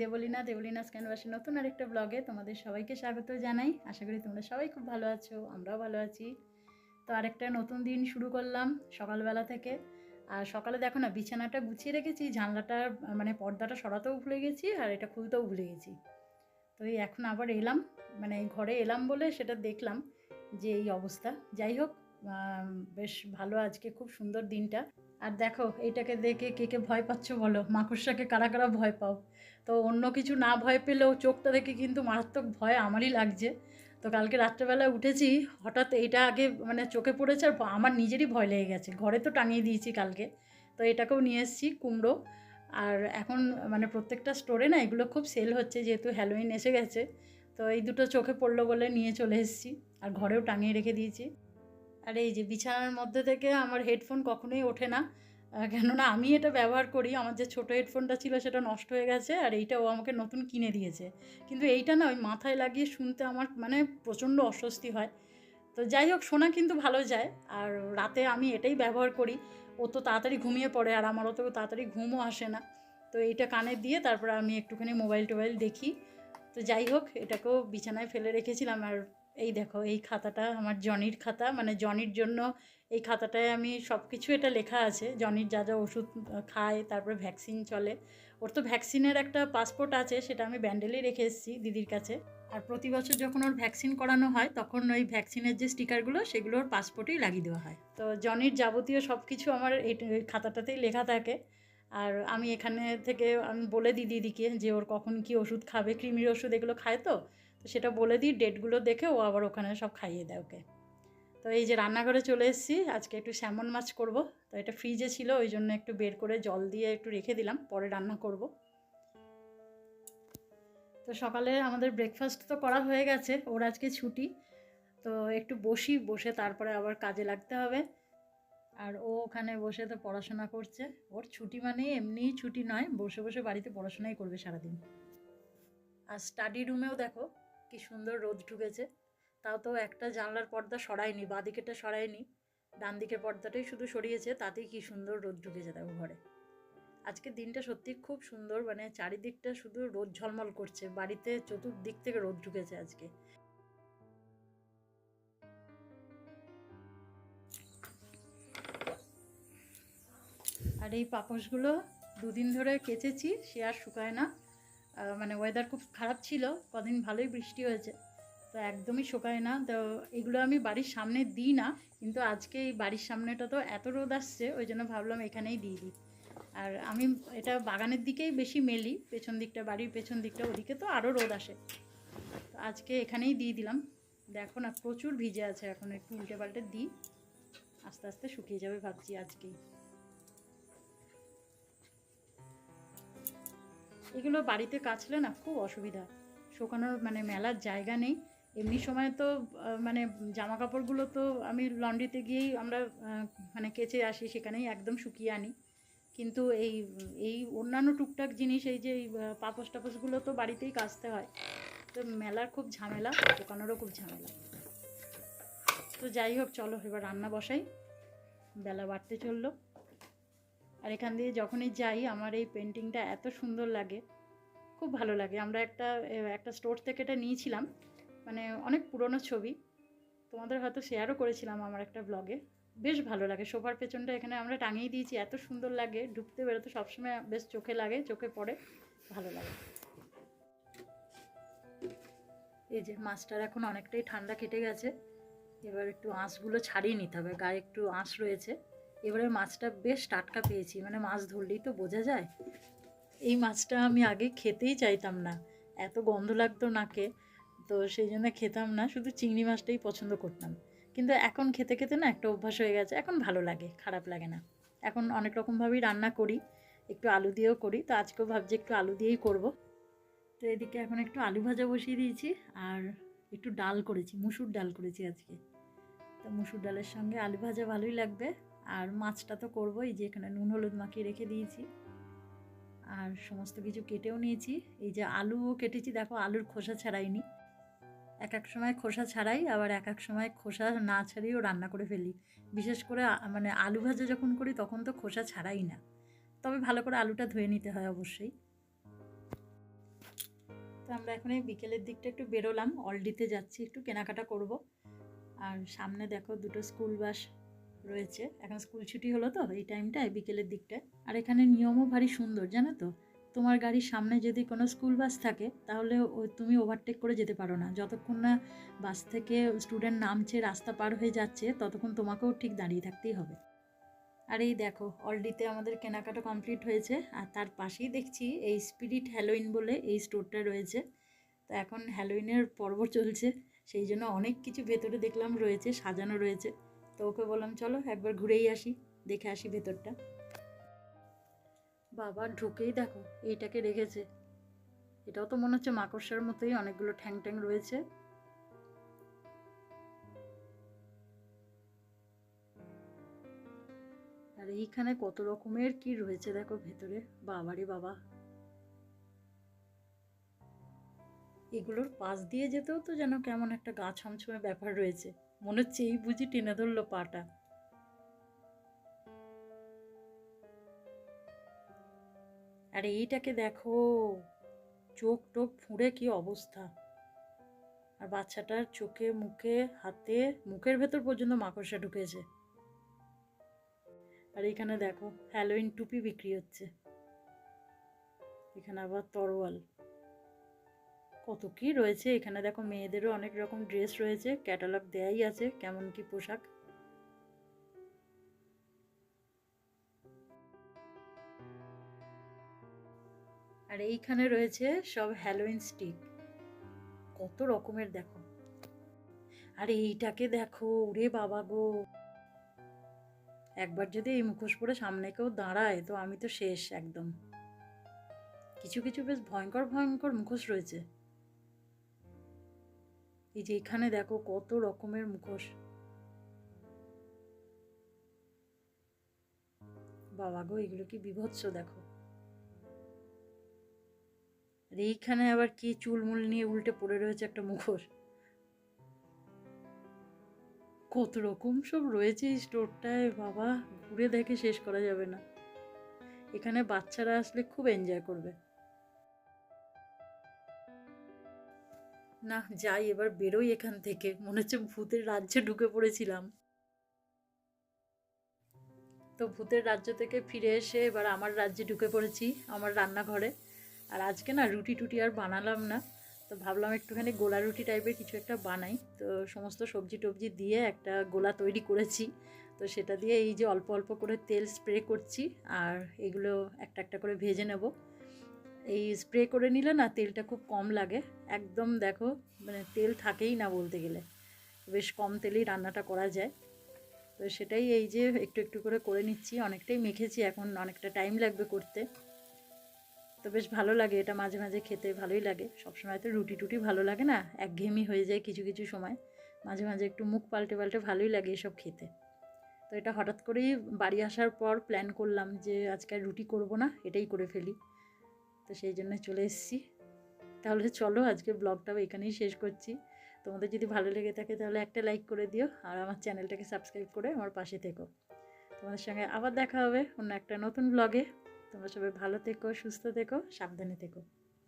দেবলিনা দেবলিনা স্ক্যানবাসী নতুন আরেকটা ব্লগে তোমাদের সবাইকে স্বাগত জানাই। আশা করি তোমরা সবাই খুব ভালো আছো আমরাও ভালো আছি। তো আরেকটা নতুন দিন শুরু করলাম সকালবেলা থেকে। আর সকালে দেখো না বিছানাটা গুছিয়ে রেখেছি জানলাটা মানে পর্দাটা সরাতেও ভুলে গেছি আর এটা খুলতেও ভুলে গেছি। তো এই এখন আবার এলাম মানে ঘরে এলাম বলে সেটা দেখলাম যে এই অবস্থা। যাই হোক আম, বেশ ভালো আজকে খুব সুন্দর দিনটা। আর দেখো এইটাকে দেখে কে কে ভয় পাচ্ছ বলো? মাকড়সাকে কারা কারা ভয় পাও? তো অন্য কিছু না ভয় পেলেও চোখটা দেখে কিন্তু মারাত্মক ভয় আমারই লাগছে। তো কালকে রাত্রেবেলা উঠেছি, হঠাৎ এইটা আগে মানে চোখে পড়েছে আর আমার নিজেরই ভয় লেগে গেছে। ঘরে তো টাঙিয়ে দিয়েছি কালকে। তো এটাকেও নিয়ে এসেছি কুমড়ো। আর এখন মানে প্রত্যেকটা স্টোরে না এগুলো খুব সেল হচ্ছে, যেহেতু হ্যালোইন এসে গেছে। তো এই দুটো চোখে পড়ল বলে নিয়ে চলে এসেছি। আর ঘরেও টাঙিয়ে রেখে দিয়েছি। আর এই যে বিছানার মধ্যে থেকে আমার হেডফোন কখনোই ওঠে না। কেননা আমি এটা ব্যবহার করি, আমার যে ছোটো হেডফোনটা ছিল সেটা নষ্ট হয়ে গেছে আর এইটা ও আমাকে নতুন কিনে দিয়েছে। কিন্তু এইটা না ওই মাথায় লাগিয়ে শুনতে আমার মানে প্রচণ্ড অস্বস্তি হয়। তো যাই হোক শোনা কিন্তু ভালো যায় আর রাতে আমি এটাই ব্যবহার করি। ও তো তাড়াতাড়ি ঘুমিয়ে পড়ে আর আমার অত তাড়াতাড়ি ঘুমও আসে না। তো এইটা কানে দিয়ে তারপরে আমি একটুখানি মোবাইল টোবাইল দেখি। তো যাই হোক, এটাকেও বিছানায় ফেলে রেখেছিলাম আর এই দেখো, এই খাতাটা আমার জনির খাতা মানে জনির জন্য এই খাতাটায় আমি সব কিছু এটা লেখা আছে। জনির যা যা ওষুধ খায়, তারপরে ভ্যাকসিন চলে। ওর তো ভ্যাকসিনের একটা পাসপোর্ট আছে, সেটা আমি ব্যান্ডেলেই রেখে এসেছি দিদির কাছে। আর প্রতি বছর যখন ওর ভ্যাকসিন করানো হয়, তখন ওই ভ্যাকসিনের যে স্টিকারগুলো সেগুলো ওর পাসপোর্টেই লাগিয়ে দেওয়া হয়। তো জনির যাবতীয় সব কিছু আমার এই খাতাটাতেই লেখা থাকে। আর আমি এখানে থেকে আমি বলে দিই দিদিকে যে ওর কখন কি ওষুধ খাবে, কৃমির ওষুধ এগুলো খায় তো? তো সেটা বলে দিই ডেটগুলো দেখে ও আবার ওখানে সব খাইয়ে দেয় ওকে। তো এই যে রান্নাঘরে চলে এসেছি, আজকে একটু স্যামন মাছ করব। তো এটা ফ্রিজে ছিল, ওই জন্য একটু বের করে জল দিয়ে একটু রেখে দিলাম, পরে রান্না করব। তো সকালে আমাদের ব্রেকফাস্ট তো করা হয়ে গেছে, ওর আজকে ছুটি। তো একটু বসি, বসে তারপরে আবার কাজে লাগতে হবে। আর ও ওখানে বসে তো পড়াশোনা করছে। ওর ছুটি মানে এমনিই ছুটি নয়, বসে বসে বাড়িতে পড়াশোনাই করবে সারাদিন। আর স্টাডি রুমেও দেখো, কি সুন্দর রোদ ঢুকেছে। তাও তো একটা জানলার পর্দা সরায়নি বাঁদিকেটা সরায়নি। ডান দিকের পর্দাটাই শুধু সরিয়েছে, তাতেই কি সুন্দর রোদ ঢুকেছে দেখো ঘরে। আজকে দিনটা সত্যি খুব সুন্দর মানে চারিদিকটা শুধু রোদ ঝলমল করছে, বাড়িতে চতুর্দিক থেকে রোদ ঢুকেছে আজকে। আর এই পাপোশগুলো দুদিন ধরে কেচেছি, সে আর শুকায় না। মানে ওয়েদার খুব খারাপ ছিল, কদিন ভালোই বৃষ্টি হয়েছে। তো একদমই শুকায় না। তো এগুলো আমি বাড়ির সামনে দিই না, কিন্তু আজকে এই বাড়ির সামনেটা তো এত রোদ আসছে, ওই জন্য ভাবলাম এখানেই দিয়ে দিই। আর আমি এটা বাগানের দিকেই বেশি মেলি, পেছন দিকটা, বাড়ির পেছন দিকটা, ওদিকে তো আরও রোদ আসে। তো আজকে এখানেই দিয়ে দিলাম। দেখো না, প্রচুর ভিজে আছে এখন, একটু উল্টে পাল্টে দিই। আস্তে আস্তে শুকিয়ে যাবে ভাবছি আজকেই। এগুলো বাড়িতে কাচলে না খুব অসুবিধা। শুকানোর মানে মেলার জায়গা নেই। এমনি সময় তো মানে জামা কাপড়গুলো তো আমি লন্ড্রিতে গিয়েই আমরা মানে কেচে আসি, সেখানেই একদম শুকিয়ে আনি। কিন্তু এই এই অন্যান্য টুকটাক জিনিস, এই যে পাপোশ টাপোশগুলো তো বাড়িতেই কাচতে হয়। তো মেলার খুব ঝামেলা, দোকানেরও খুব ঝামেলা। তো যাই হোক, চলো, এবার রান্না বসাই। বেলা বাড়তে চলল। আর এখান দিয়ে যখনই যাই, আমার এই পেন্টিংটা এত সুন্দর লাগে। খুব ভালো লাগে। আমরা একটা একটা স্টোর থেকে এটা নিয়েছিলাম। মানে অনেক পুরনো ছবি। তোমাদের হয়তো শেয়ারও করেছিলাম আমার একটা ব্লগে বেশ ভালো লাগে সোফার পেছনটা এখানে আমরা টাঙিয়ে দিয়েছি, এত সুন্দর লাগে ঢুকতে বেরোতে সবসময় বেশ চোখে লাগে, চোখে পড়ে, ভালো লাগে। এই যে মাছটার এখন অনেকটাই ঠান্ডা কেটে গেছে, এবার একটু আঁশগুলো ছাড়িয়ে নিতে হবে, গায়ে একটু আঁশ রয়েছে। এবারে মাছটা বেশ টাটকা পেয়েছি মানে মাছ ধরলেই তো বোঝা যায়। এই মাছটা আমি আগে খেতেই চাইতাম না, এত গন্ধ লাগতো নাকে। তো সেই জন্য খেতাম না, শুধু চিংড়ি মাছটাই পছন্দ করতাম। কিন্তু এখন খেতে খেতে না একটা অভ্যাস হয়ে গেছে, এখন ভালো লাগে, খারাপ লাগে না। এখন অনেক রকমভাবেই রান্না করি, একটু আলু দিয়েও করি, তো আজকেও ভাবছি একটু আলু দিয়েই করব। তো এদিকে এখন একটু আলু ভাজা বসিয়ে দিয়েছি, আর একটু ডাল করেছি, মুসুর ডাল করেছি আজকে। তো মুসুর ডালের সঙ্গে আলু ভাজা ভালোই লাগবে, আর মাছটা তো করবোই, যে এখানে নুন, হলুদ মাখিয়ে রেখে দিয়েছি। আর সমস্ত কিছু কেটেও নিয়েছি, এই যে আলুও কেটেছি, দেখো আলুর খোসা ছাড়াইনি। এক এক সময় খোসা ছাড়াই, আবার এক এক সময় খোসা না ছাড়িয়েও রান্না করে ফেলি। বিশেষ করে মানে আলু ভাজা যখন করি তখন তো খোসা ছাড়াই না। তবে ভালো করে আলুটা ধুয়ে নিতে হয় অবশ্যই। তো আমরা এখন এই বিকেলের দিকটা একটু বেরোলাম। অলডিতে যাচ্ছি, একটু কেনাকাটা করব। আর সামনে দেখো দুটো স্কুল বাস রয়েছে। এখন স্কুল ছুটি হলো তো এই টাইমটায় বিকেলের দিকটায়। আর এখানে নিয়মও ভারী সুন্দর, জানো তো? তোমার গাড়ির সামনে যদি কোনো স্কুল বাস থাকে, তাহলে তুমি ওভারটেক করে যেতে পারো না। যতক্ষণ না বাস থেকে স্টুডেন্ট নামছে, রাস্তা পার হয়ে যাচ্ছে, ততক্ষণ তোমাকেও ঠিক দাঁড়িয়ে থাকতেই হবে। আর এই দেখো অলডিতে আমাদের কেনাকাটা কমপ্লিট হয়েছে, আর তার পাশেই দেখছি এই স্পিরিট হ্যালোইন বলে এই স্টোরটা রয়েছে। তো এখন হ্যালোইনের পর্ব চলছে, সেই জন্য অনেক কিছু ভেতরে দেখলাম রয়েছে, সাজানো রয়েছে। তো ওকে বললাম, চলো একবার ঘুরেই আসি, দেখে আসি ভেতরটা। বাবা ঢুকেই দেখো, এইটাকে রেখেছে। এটাও তো মনে হচ্ছে মাকড়সার মতোই অনেকগুলো ঠ্যাং ট্যাং রয়েছে। আর এইখানে কত রকমের কি রয়েছে দেখো ভেতরে? বাবারে বাবা। এগুলোর পাশ দিয়ে যেতেও তো যেন কেমন একটা গা ছমছমে ব্যাপার রয়েছে। মনে হচ্ছে এই বুঝি টেনে ধরলো পাটা। আর এইটাকে দেখো। চোখ টোক ফুঁড়ে কি অবস্থা? আর বাচ্চাটার চোখে, মুখে, হাতে, মুখের ভেতর পর্যন্ত মাকড়সা ঢুকেছে। আর এখানে দেখো, হ্যালোইন টুপি বিক্রি হচ্ছে। এখানে আবার তরোয়াল। কত কি রয়েছে এখানে। দেখো, মেয়েদেরও অনেক রকম ড্রেস রয়েছে। ক্যাটালগ দেয়াই আছে, কেমন কি পোশাক। আর এইখানে রয়েছে সব হ্যালোইন স্টিক কত রকমের দেখো। আর এইটাকে দেখো, ওরে বাবা গো। একবার যদি এই মুখোশ পরে সামনে কেউ দাঁড়ায়, তো আমি তো শেষ একদম। কিছু কিছু বেশ ভয়ঙ্কর ভয়ঙ্কর মুখোশ রয়েছে। এই যে এখানে দেখো, কত রকমের মুখোশ। বাবা গো, এগুলো কি বিভৎস দেখো। আর এইখানে আবার কি চুলমুল নিয়ে উল্টে পড়ে রয়েছে একটা মুখোশ কত রকম সব রয়েছে এই স্টোরটায়, বাবা। ঘুরে দেখে শেষ করা যাবে না। এখানে বাচ্চারা আসলে খুব এনজয় করবে। না, যাই, এবার বেরোই এখান থেকে। মনে হচ্ছে ভূতের রাজ্যে ঢুকে পড়েছিলাম। তো ভূতের রাজ্য থেকে ফিরে এসে এবার আমার রাজ্যে ঢুকে পড়েছি, আমার রান্নাঘরে। আর আজকে না রুটি টুটি আর বানালাম না, তো ভাবলাম একটুখানি গোলা রুটি টাইপের কিছু একটা বানাই। তো সমস্ত সবজি টবজি দিয়ে একটা গোলা তৈরি করেছি, তো সেটা দিয়ে এই যে অল্প অল্প করে তেল স্প্রে করছি আর এগুলো একটা একটা করে ভেজে নেব। এই স্প্রে করে নিলে না তেলটা খুব কম লাগে, একদম দেখো মানে তেল থাকেই না বলতে গেলে, বেশ কম তেলেই রান্নাটা করা যায়। তো সেটাই এই যে একটু একটু করে করে নিচ্ছি, অনেকটাই মেখেছি এখন, অনেকটা টাইম লাগবে করতে। তো বেশ ভালো লাগে এটা মাঝে মাঝে খেতে, ভালোই লাগে। সবসময় তো রুটি টুটি ভালো লাগে না? একঘেয়েমি হয়ে যায় কিছু কিছু সময়। মাঝে মাঝে একটু মুখ পাল্টে পাল্টে ভালোই লাগে এসব খেতে। তো এটা হঠাৎ করেই বাড়ি আসার পর প্ল্যান করলাম যে আজকে রুটি করব না, এটাই করে ফেলি। তো সেই জন্য চলে এসেছি। তাহলে চলো আজকে ব্লগটাও এখানেই শেষ করছি। তোমাদের যদি ভালো লেগে থাকে তাহলে একটা লাইক করে দিও আর আমার চ্যানেলটাকে সাবস্ক্রাইব করে আমার পাশে থেকো। তোমাদের সঙ্গে আবার দেখা হবে অন্য একটা নতুন ব্লগে তোমরা সবাই ভালো থেকো সুস্থ থেকো সাবধানে থেকো।